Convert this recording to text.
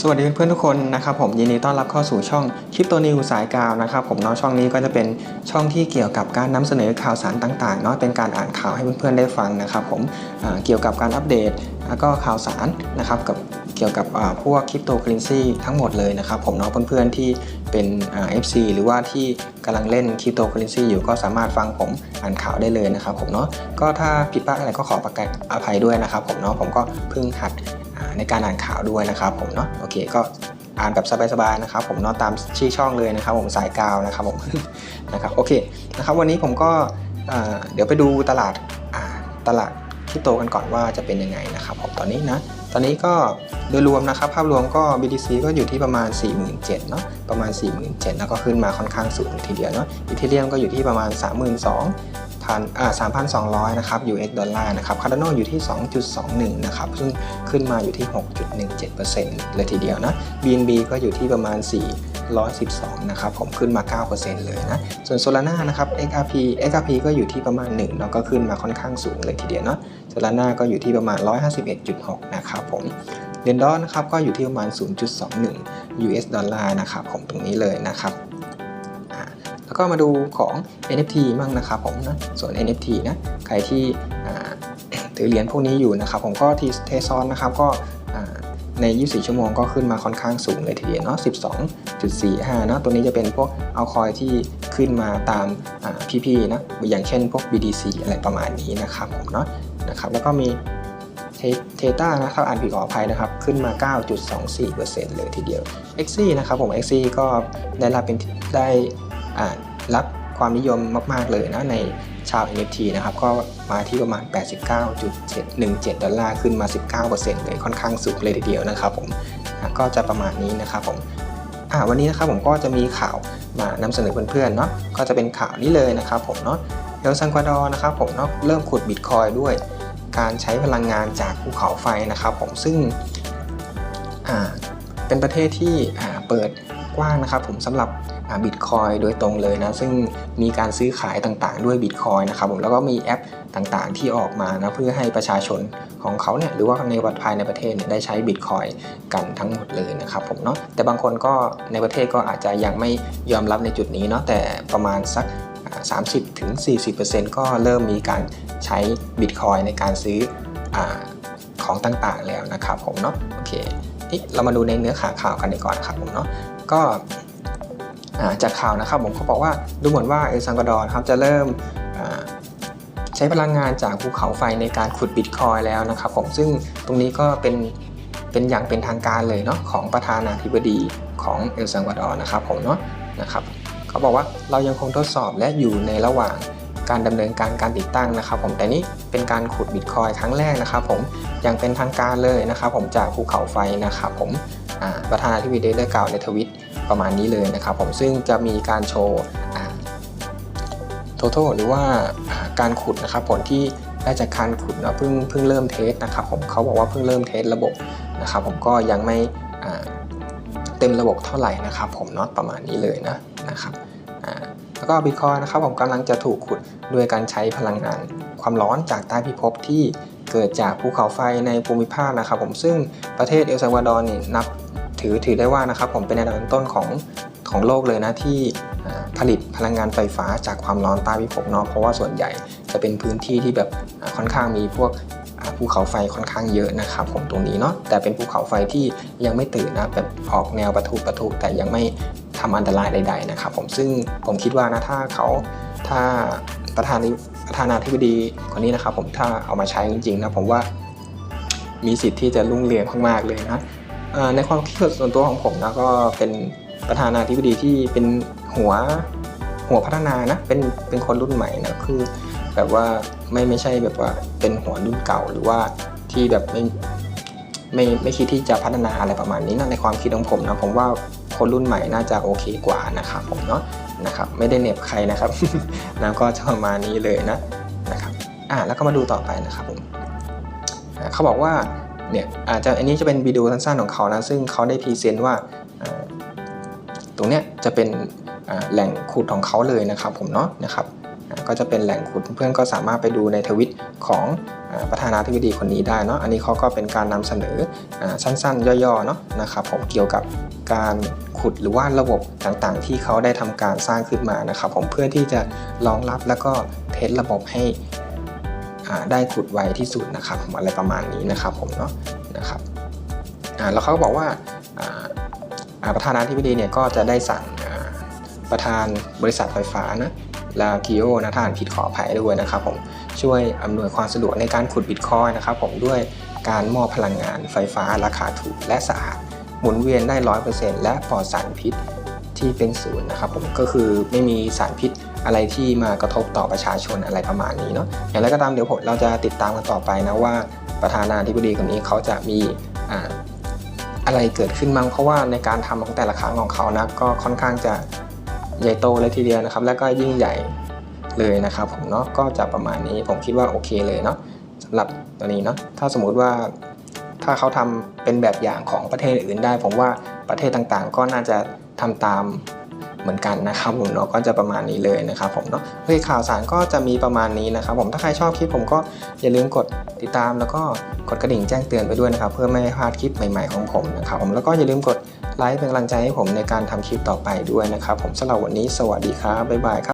สวัสดีเพื่อนๆทุกคนนะครับผมยินดีต้อนรับเข้าสู่ช่องคลิปตัวนิวสายกาวนะครับผมเนาะช่องนี้ก็จะเป็นช่องที่เกี่ยวกับการนำเสนอข่าวสารต่างๆเนาะเป็นการอ่านข่าวให้เพื่อนๆได้ฟังนะครับผมเกี่ยวกับการอัปเดตแล้วก็ข่าวสารนะครับกับเกี่ยวกับพวกคริปโตเคอเรนซีทั้งหมดเลยนะครับผมเนาะเพื่อนๆที่เป็นอ่า FC หรือว่าที่กำลังเล่นคริปโตเคอเรนซีอยู่ก็สามารถฟังผมอ่านข่าวได้เลยนะครับผมเนาะก็ถ้าผิดพลาดอะไรก็ขอประกาศอภัยด้วยนะครับผมเนาะผมก็เพิ่งหัด ในการอ่านข่าวด้วยนะครับผมเนาะโอเคก็อ่านแบบสบายๆนะครับผมเนาะตามชื่อช่องเลยนะครับผมสายกาวนะครับผมนะครับโอเคนะครับวันนี้ผมก็เดี๋ยวไปดูตลาดตลาดคริปโตกันก่อนว่าจะเป็นยังไงนะครับผมตอนนี้นะตอนนี้ก็โดยรวมนะครับภาพรวมก็ BTC ก็อยู่ที่ประมาณ 47,000เนาะประมาณ 47,000แล้วก็ขึ้นมาค่อนข้างสูงทีเดียวเนาะอีเทเรียมก็อยู่ที่ประมาณ 32,000 พันอ่า3,200 นะครับ US ดอลลาร์นะครับคาร์ดโนอยู่ที่ 2.21 นะครับ ซึ่งขึ้นมาอยู่ที่ 6.17%เลยทีเดียวนะ BNB ก็อยู่ที่ประมาณ 412 นะครับ ผมขึ้นมา 9%เลยนะ ส่วน Solana นะครับ XRP XRP ก็อยู่ที่ประมาณ1แล้วก็ขึ้นมาค่อนข้างสูงเลยทีเดียวเนาะ Solana ก็อยู่ที่ประมาณ 151.6 นะครับผมเดนดอนะครับก็อยู่ที่ประมาณ 0.21 US ดอลลาร์นะครับผมตรงนี้เลยนะครับ แล้วก็มาดูของ NFT มั่งนะครับผมนะส่วน NFT นะใครที่ถือเหรียญพวกนี้อยู่นะครับผมก็ทีเทซอนนะครับก็อ่าใน 24 ชั่วโมงก็ขึ้นมาค่อนข้างสูงเลยทีเดียวเนาะ 12.45 เนาะ ตัวนี้จะเป็นพวกเอาคอยที่ขึ้นมาตามอ่พี่ๆนะ อย่างเช่นพวก BDC อะไรประมาณนี้นะครับผมเนาะ นะครับ แล้วก็มีเทต้านะถ้าอ่านผิดขออภัยนะครับ ขึ้นมา 9.24%เลยทีเดียว x อนะครับผม x อก็ได้รับเป็นได้ รับความนิยมมาก ๆ เลยนะในชาว NFT นะครับ ก็มาที่ประมาณ 89.17 ดอลลาร์ขึ้นมา 19%เลยค่อนข้างสูงเลยทีเดียวนะครับผมก็จะประมาณนี้นะครับผมวันนี้นะครับผมก็จะมีข่าวมานำเสนอเพื่อนๆเนาะก็จะเป็นข่าวนี้เลยนะครับผมเนาะเอลซังกวาดอร์นะครับผมเนาะเริ่มขุดบิตคอยด้วยการใช้พลังงานจากภูเขาไฟนะครับผมซึ่งเป็นประเทศที่เปิดกว้างนะครับผมสำหรับ บิตคอยโดยตรงเลยนะ ซึ่งมีการซื้อขายต่างๆ ด้วยบิตคอยนะครับผมแล้วก็มีแอปต่างๆ ที่ออกมานะเพื่อให้ประชาชนของเขาเนี่ยหรือว่าในวัดภายในประเทศเนี่ยได้ใช้บิตคอยกันทั้งหมดเลยนะครับผมเนาะแต่บางคนก็ในประเทศก็อาจจะยังไม่ยอมรับในจุดนี้เนาะแต่ประมาณสัก 30-40%ก็เริ่มมีการใช้บิตคอยในการซื้ออของต่างๆแล้วนะครับผมเนาะโอเคนี่เรามาดูในเนื้อขาข่าวกันดีก่อนนะครับผมเนาะก็ จากข่าวนะครับผมเขาบอกว่าดูเหมือนว่าเอลซังกาดอร์ครับจะเริ่มใช้พลังงานจากภูเขาไฟในการขุดบิตคอยแล้วนะครับผมซึ่งตรงนี้ก็เป็นเป็นอย่างเป็นทางการเลยเนาะของประธานาธิบดีของเอลซังกาดอร์นะครับผมเนาะนะครับเขาบอกว่าเรายังคงทดสอบและอยู่ในระหว่างการดำเนินการการติดตั้งนะครับ ผมแต่นี้เป็นการขุดบิตคอยครั้งแรกนะครับ ผมอย่างเป็นทางการเลยนะครับ ผมจากภูเขาไฟนะครับ ผมประธานาธิบดีได้กล่าวในทวิต ประมาณนี้เลยนะครับผมซึ่งจะมีการโชว์ทั้หหรือว่าการขุดนะครับผลที่ได้จากการขุดเนาะเพิ่งเพิ่งเริ่มเทสนะครับผมเขาบอกว่าเพิ่งเริ่มเทสระบบนะครับผมก็ยังไม่เต็มระบบเท่าไหร่นะครับผมเนาะประมาณนี้เลยนะนะครับแล้วก็บิตคอยนะครับผมกำลังจะถูกขุดด้วยการใช้พลังงานความร้อนจากใต้พิภพที่เกิดจากภูเขาไฟในภูมิภาคนะครับผมซึ่งประเทศเอลซัลวาดอร์นี่นับ ถือถือได้ว่านะครับผมเป็นอันดับต้นของของโลกเลยนะที่ผลิตพลังงานไฟฟ้าจากความร้อนใต้พิภพเนาะเพราะว่าส่วนใหญ่จะเป็นพื้นที่ที่แบบค่อนข้างมีพวกภูเขาไฟค่อนข้างเยอะนะครับผมตรงนี้เนาะแต่เป็นภูเขาไฟที่ยังไม่ตื่นนะแบบออกแนวประทุประทุแต่ยังไม่ทำอันตรายใด ๆ นะครับผมซึ่งผมคิดว่านะถ้าเขาถ้าประธานประธานาธิบดีคนนี้นะครับผมถ้าเอามาใช้จริงๆนะผมว่ามีสิทธิ์ที่จะรุ่งเรืองมากๆเลยนะ ในความคิดส่วนตัวของผมนะก็เป็นประธานาธิบดีที่เป็นหัวหัวพัฒนานะเป็นเป็นคนรุ่นใหม่นะคือ แบบว่าไม่ไม่ใช่แบบว่าเป็นหัวรุ่นเก่าหรือว่าที่แบบไม่ไม่ไม่คิดที่จะพัฒนาอะไรประมาณนี้นะในความคิดของผมนะผมว่าคนรุ่นใหม่น่าจะโอเคกว่านะครับผมเนาะนะครับไม่ได้เหน็บใครนะครับนะก็จะประมาณนี้เลยนะนะครับอ่าแล้วก็มาดูต่อไปนะครับผมเขาบอกว่า เนี่ยอาจจะอันนี้จะเป็นวิดีโอสั้นๆของเขานะซึ่งเขาได้พรีเซนต์ว่าตรงเนี้ยจะเป็นแหล่งขุดของเขาเลยนะครับผมเนาะนะครับก็จะเป็นแหล่งขุดเพื่อนๆก็สามารถไปดูในทวิตของอประธานาธิบดีคนนี้ได้เนาะอันนี้เขาก็เป็นการนำเสนออสั้นๆ ย่อๆเนาะนะครับผมเกี่ยวกับการขุดหรือว่าระบบต่างๆ ที่เขาได้ทำการสร้างขึ้นมานะครับผมเพื่อที่จะรองรับแล้วก็เทสระบบให้ ได้ขุดไวที่สุดนะครับผมอะไรประมาณนี้นะครับผมเนาะนะครับแล้วเขาก็บอกว่าประธานาธิบดีเนี่ยก็จะได้สั่งประธานบริษัทไฟฟ้านะลากิโอนะท่านผิดขออภัยด้วยนะครับผมช่วยอำนวยความสะดวกในการขุดบิตคอยน์นะครับผมด้วยการมอบพลังงานไฟฟ้าราคาถูกและสะอาด หมุนเวียนได้ 100%และปลอดสารพิษ ที่เป็นศูนย์นะครับผมก็คือไม่มีสารพิษอะไรที่มากระทบต่อประชาชนอะไรประมาณนี้เนาะอย่างไรก็ตามเดี๋ยวผมเราจะติดตามกันต่อไปนะว่าประธานาธิบดีคนนี้เขาจะมีอ่าอะไรเกิดขึ้นบ้งเพราะว่าในการทำของแต่ละครั้งของเขานะก็ค่อนข้างจะใหญ่โตเลยทีเดียวนะครับ และก็ยิ่งใหญ่เลยนะครับผมเนาะก็จะประมาณนี้ผมคิดว่าโอเคเลยเนาะสำหรับตัวนี้เนาะถ้าสมมุติว่าถ้าเขาทำเป็นแบบอย่างของประเทศอื่นได้ ผมว่าประเทศต่างๆ ก็น่าจะ ทำตามเหมือนกันนะครับผมเนาะก็จะประมาณนี้เลยนะครับผมเนาะโอเคข่าวสารก็จะมีประมาณนี้นะครับผมถ้าใครชอบคลิปผมก็อย่าลืมกดติดตามแล้วก็กดกระดิ่งแจ้งเตือนไปด้วยนะครับเพื่อไม่ให้พลาดคลิปใหม่ๆของผมนะครับผมแล้วก็อย่าลืมกดไลค์เป็นกำลังใจให้ผมในการทำคลิปต่อไปด้วยนะครับผมสำหรับวันนี้สวัสดีครับบ๊ายบายครับ